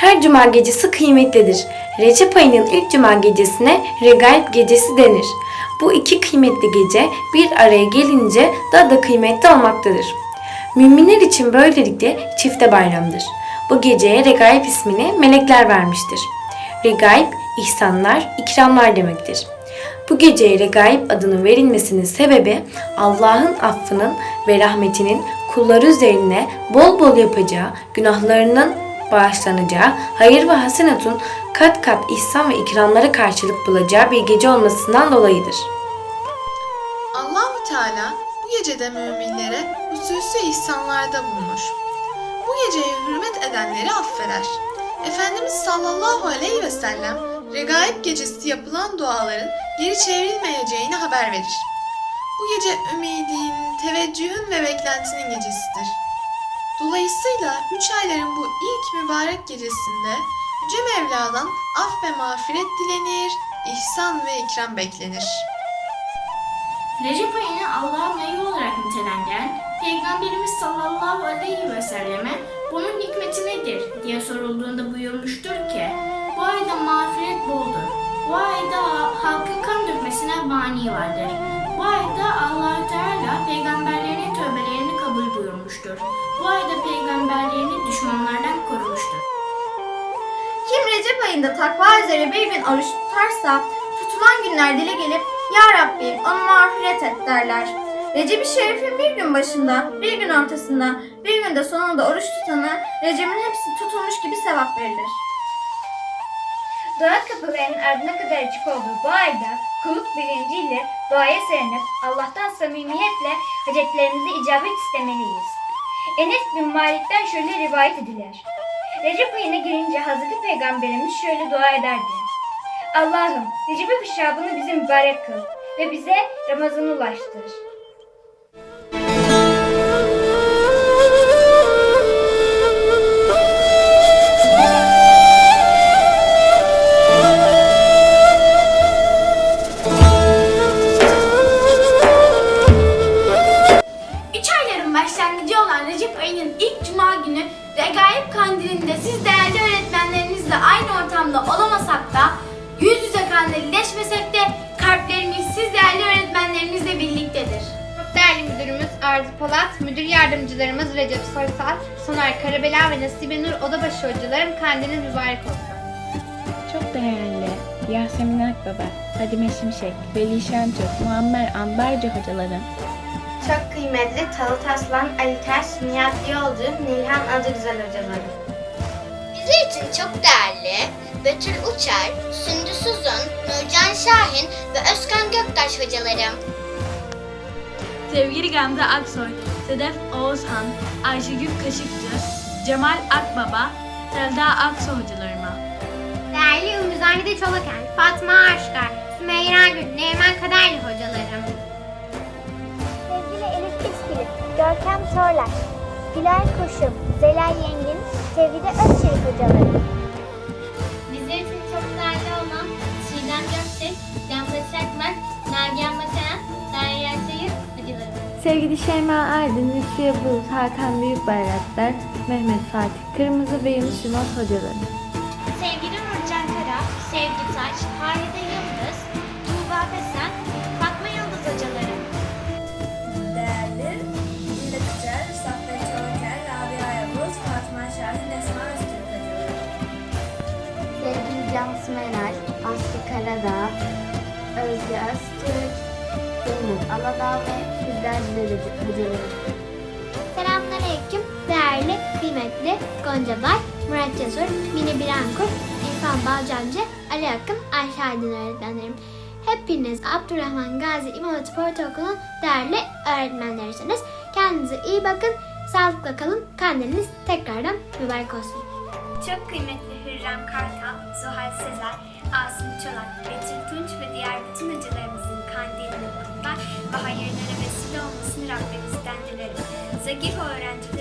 Her cuma gecesi kıymetlidir. Recep ayının ilk cuma gecesine Regaib gecesi denir. Bu iki kıymetli gece bir araya gelince daha da kıymetli olmaktadır. Müminler için böylelikle çifte bayramdır. Bu geceye Regaib ismini melekler vermiştir. Regaib, ihsanlar, ikramlar demektir. Bu geceye Regaib adının verilmesinin sebebi Allah'ın affının ve rahmetinin kulları üzerine bol bol yapacağı, günahlarının bağışlanacağı, hayır ve hasenatun kat kat ihsan ve ikramlara karşılık bulacağı bir gece olmasından dolayıdır. Allahu Teala bu gecede müminlere hususi ihsanlarda bulunur. Bu geceye hürmet edenleri affeder. Efendimiz sallallahu aleyhi ve sellem Regaib gecesi yapılan duaların geri çevrilmeyeceğini haber verir. Bu gece ümidin, teveccühün ve beklentinin gecesidir. Dolayısıyla üç ayların bu ilk mübarek gecesinde Yüce Mevla'dan af ve mağfiret dilenir, ihsan ve ikram beklenir. Recep ayını Allah'ın ayı olarak nitelendiren Peygamberimiz sallallahu aleyhi ve selleme bunun hikmeti nedir diye sorulduğunda buyurmuştur ki bu ayda mağfiret boldur. Bu ayda halkın kan dökmesine mani vardır. Bu ayda allah Teala tövbelerini buyurmuştur. Bu ayda peygamberlerini düşmanlardan korumuştur. Kim Recep ayında takva üzere bir gün oruç tutarsa tutulan günler dile gelip Ya Rabbi onu mağfiret et derler. Recep-i Şerif'in bir gün başında, bir gün ortasında, bir gün de sonunda oruç tutanı Recep'in hepsi tutulmuş gibi sevap verilir. Doğa kapılarının ardına kadar açık olduğu bu ayda kulluk bilinciyle duaya sığınıp Allah'tan samimiyetle hacetlerimize icabet istemeliyiz. Enes bin Malik'ten şöyle rivayet edilir. Recep ayına girince Hazreti Peygamberimiz şöyle dua ederdi. Allah'ım Recep-i bize mübarek kıl ve bize Ramazan'ı ulaştır. Ayının ilk cuma günü Regaib Kandili'nde siz değerli öğretmenlerinizle aynı ortamda olamasak da yüz yüze kandilleşmesek de kalplerimiz siz değerli öğretmenlerinizle birliktedir. Çok değerli müdürümüz Arzu Polat, müdür yardımcılarımız Recep Soysal, Soner Karabela ve Nasibe Nur Odabaşı hocalarım kendiniz mübarek olsun. Çok değerli Yasemin Akbaba, Fadime Şimşek, Veli Şentürk, Muammer Ambarcı hocalarım, Çok kıymetli Talut Aslan, Ali Ters, Nihat Yolcu, Nilhan Adıgüzel hocalarım. Bizler için çok değerli Betül Uçar, Sündüs Uzun, Nurcan Şahin ve Özkan Göktaş hocalarım. Sevgili Gamze Aksoy, Sedef Oğuzhan, Ayşegül Kaşıkçı, Cemal Akbaba, Selda Aksoy hocalarıma. Değerli Ümüzanide Çolaken, Fatma Aşkar, Sümeyra Gül, Neymen Kaderli hocalarım. Görkem Torlar, Güler Koşum, Zelal Yengin, Tevhide Özçelik hocalarım. Bizler için çok değerli olan Çiğdem Gökçek, Cansu Çakmak, Nagihan Materen, Derya Çayır hocalarım. sevgili Şeyma Erdin, Lütfiye Bulut, Hakan Büyükbayraktar, Mehmet Fatih Kırmızı ve Yunus Yılmaz hocalarım. Sevgili Nurcan Kara, Sevgi Taç, Halide Yıldız, Tuğba Pesen, Meral, Aslı Karadağ, Özge Öztürk, Zeynep Aladağ ve Derece hocalarım. Selamünaleyküm değerli, kıymetli Gonca Bay, Murat Cesur, Mine Birankur, İrfan Balcancı, Ali Akın, Ayşe Aydın öğretmenlerim. Hepiniz Abdurrahman Gazi İmam Hatip Ortaokulu'nun değerli öğretmenlerisiniz. Kendinize iyi bakın, sağlıkla kalın, kandiliniz tekrardan mübarek olsun. Çok kıymetli Hürrem Kartal, Zuhal Sezer, Asım Çolak, Betül Tunç ve diğer bütün hocalarımızın kandilini kutlar ve hayırlara vesile olmasını Rabbimizden dilerim. Zagif öğrencileri